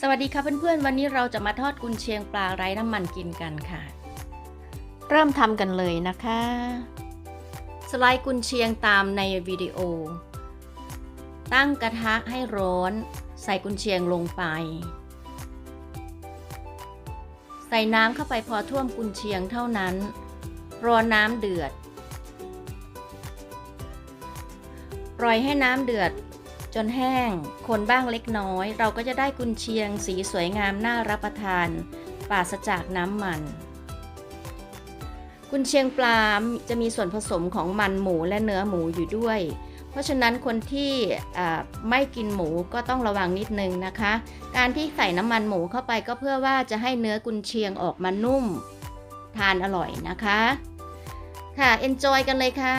สวัสดีค่ะเพื่อนๆ วันนี้เราจะมาทอดกุนเชียงปลาไร้น้ำมันกินกันค่ะ เริ่มทำกันเลยนะคะ สไลด์กุนเชียงตามในวิดีโอ ตั้งกระทะให้ร้อน ใส่กุนเชียงลงไป ใส่น้ำเข้าไปพอท่วมกุนเชียงเท่านั้น รอน้ำเดือด ปล่อยให้น้ำเดือด จนแห้ง คนบ้างเล็กน้อย เราก็จะได้กุนเชียงสีสวยงามน่ารับประทาน ปราศจากน้ำมัน กุนเชียงปลาจะมีส่วนผสมของมันหมูและเนื้อหมูอยู่ด้วย เพราะฉะนั้นคนที่ไม่กินหมูก็ต้องระวังนิดนึงนะคะ การที่ใส่น้ำมันหมูเข้าไปก็เพื่อว่าจะให้เนื้อกุนเชียงออกมานุ่ม ทานอร่อยนะคะ ค่ะ enjoy กันเลยค่ะ